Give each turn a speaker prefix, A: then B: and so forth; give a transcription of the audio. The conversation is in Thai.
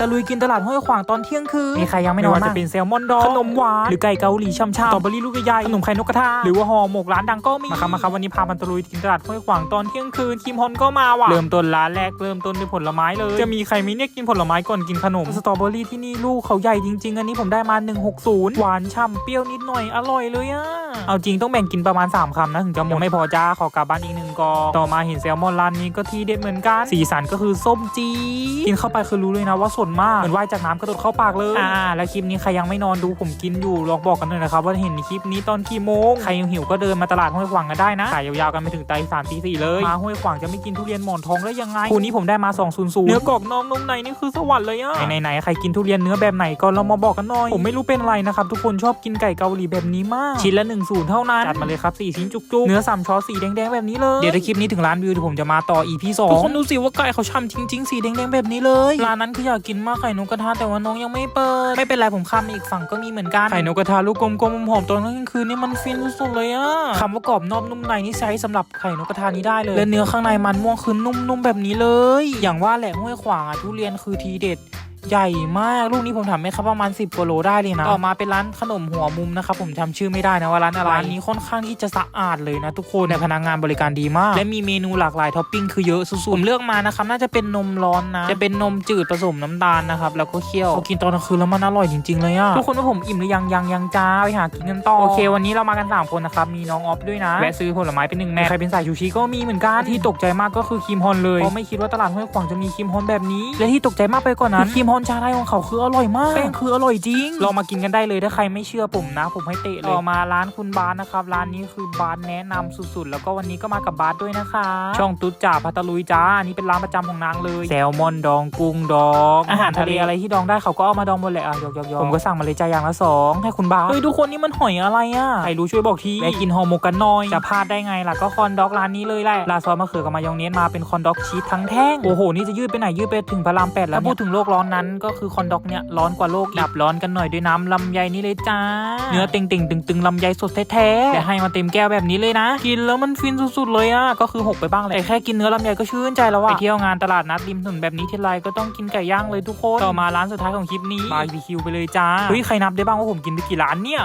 A: ตะลุยกินตลาดห้วยขวางตอนเที่ยงคืนมีใครยังไม่นอน
B: ไม่ว่า
A: บ้าง
B: จะเป็นแซลมอนดอง
A: ขนมหวาน
B: หรือไก่เกาหลีช่ำๆสตรอเบอรี่ลูกใหญ่ๆขนมไข่นกกระทา
A: หรือว่าห่อหมกร้านดังก็มี
B: มาครับมาครับวันนี้พามันตะลุยกินตลาดห้วยขวางตอนเที่ยงคืนคิมฮอนก็มาว่ะเริ่มต้นร้านแรกเริ่มต้นด้วยผลไม้เลย จะมีใครไหมีเนี่ยกินผลไม้ก่อนกินขนมสตรอเบอรี่ที่นี่ลูกเขาใหญ่จริง ๆ อันนี้ผมได้มา 160 หวานฉ่ำเปรี้ยวนิดหน่อยอร่อยเลยอะ เอาจริงต้องแบ่งกินประมาณ 3คำนะถึงจะหมดไม่พอจ้าขอกลับบ้านอีกหนึ่งกองต่อมาเห็นแซลมอนร้านนี้ก็ที่เด็ดเหมือนกัน สีสันก็คือส้มจี๊ดกินเข้าไปคือรู้เลยนะว่าสดมากเหมือนว่ายจากน้ำกระโดดเข้าปากเลยอ่าแล้วคลิปนี้ใครยังไม่นอนดูผมกินอยู่ลองบอกกันหน่อยนะครับว่าเห็นคลิปนี้ตอนกี่โมงใครยังหิวก็เดินมาตลาดห้วยขวางกันได้นะขายยาวๆกันไปถึงตีสามตีสี่เลยมาห้วยขวางจะไม่กินทุเรียนหมอนทองได้ยังไงคู่นี้ผมได้มา2 0 0เนื้อกรอบนอกนุ่มในนี่คือสวรรค์เลยอะไหนๆไหนใครกินทุเรียนเนื้อแบบไหนก็ลองมาบอกกันหน่อยผมไม่รู้เป็นอะไรนะครับทุกคนชอบกินไก่เกาหลีแบบนี้มากชิ้นละ1นึ่งศูนย์เท่านั้น จัดมาเลยครับสี่ชิ้นจุกๆ เนื้อสามช้อนสีแดงๆ แบบนี้เลย เดี๋ยวในคลิปนี้ถึงร้านวิวเดี๋ยวผมจะมาต่อ EP สองทุกคนดูสิว่าไก่เขาช่ำจริงๆ สีแดงๆ แบบนี้เลย ร้านนั้นคืออยากกินมากไข่นกกระทะแต่ว่าน้องยังไม่เปิด ไม่เป็นไรผมข้ามไปอีกฝั่งก็มีเหมือนกัน ไข่นกกระทะลูกกลมๆหอมๆตอนกลางคืนนี่มันฟินสุดๆเลยอะคำว่ากรอบนอกนุ่มในนี่ใช้สำหรับไข่นกกระทะนี้ได้เลย และเนื้อข้างในมันม่วงคือนุ่มๆแบบนี้เลย อย่างว่าแหละห้วยขวางอะทุเรียนคือทีเด็ด ใหญ่มาก ลูกนี้ผมทำไหมครับประมาณ 10กว่าโลได้เลยนะต่อมาเป็นร้านขนมหัวมุมนะครับผมจำชื่อไม่ได้นะว่าร้านอะไรร้านนี้ค่อนข้างที่จะสะอาดเลยนะทุกคนในพนักงานบริการดีมาก และมีเมนูหลากหลายท็อปปิ้งคือเยอะสุดๆผมเลือกมานะครับน่าจะเป็นนมร้อนนะจะเป็นนมจืดผสมน้ำตาลนะครับแล้วก็เคี่ยวพอกินตอนกลางคืนแล้วมันอร่อยจริงๆเลยอะทุกคนว่าผมอิ่มหรือยังยังยังจ้าไปหากินกันต่อโอเค วันนี้เรามากันสามคนนะครับมีน้องออฟด้วยนะแวะซื้อผลไม้เป็นหนึ่งแม่ใครเป็นสายชูชีก็มีเหมือนกันที่ตกใจมากก็คือครีมฮอนเลยเพราะไม่คิดว่าตลาดห้วยขวางจะมีครีมฮอนแบบนี้และที่ตกใจมากไปกว่านั้นครีมฮอนชาไทยของเขาคืออร่อยมากแป้งคืออร่อยจริงลองมากินกันได้เลยถ้าใครไม่เชื่อผมนะ ผมให้เตะเลยต่อมาร้านคุณบาสนะครับร้านนี้คือบาสแนะนำสุดๆ แล้วก็วันนี้ก็มากับบาสด้วยนะคะ ช่องตุ๊ดจ่าพัตลุยจ้าอันนี้เป็นร้านประจำของนางเลยแซลมอนดองกุ้งดองอาหารทะเลอะไรที่ดองได้เขาก็เอามาดองหมดแหละอะยอกๆๆผมก็สั่งมาเลยจ้าอย่างละสองให้คุณบาสเฮ้ยทุกคนนี่มันหอยอะไรอะใครรู้ช่วยบอกทีแวะกินห่อหมกกันหน่อยจะพลาดได้ไงล่ะก็คอนด็อกร้านนี้เลยแหละลาซอสมะเขือกับมายองเนสมาเป็นคอนด็อกชีสทั้งแท่งโอ้โหนี่จะยืดไปไหนยืดไปถึงพระรามแปดแล้วถ้าพูดถึงโลกร้อนนั้นก็คือคอนด็อกเนี่ยร้อนกว่าโลกอีกดับร้อนกันหน่อยด้วยน้ำลำไยนี่เลยจ้า เนื้อเต่งๆตึงๆลำไยสดแท้ๆแต่ให้มาเต็มแก้วแบบนี้เลยนะ กินแล้วมันฟินสุดๆเลยอะก็คือหกไปบ้างแหละแต่แค่กินเนื้อลำไยก็ชื่นใจแล้วอะไปเที่ยวงานตลาดนัดริมถนนแบบนี้ทีไรก็ต้องกินไก่ย่างเลยทุกคนต่อมาร้านสุดท้ายของคลิปนี้บาร์บีคิวไปเลยจ้าเฮ้ยใครนับได้บ้างว่าผมกินไปกี่ร้านเนี่ย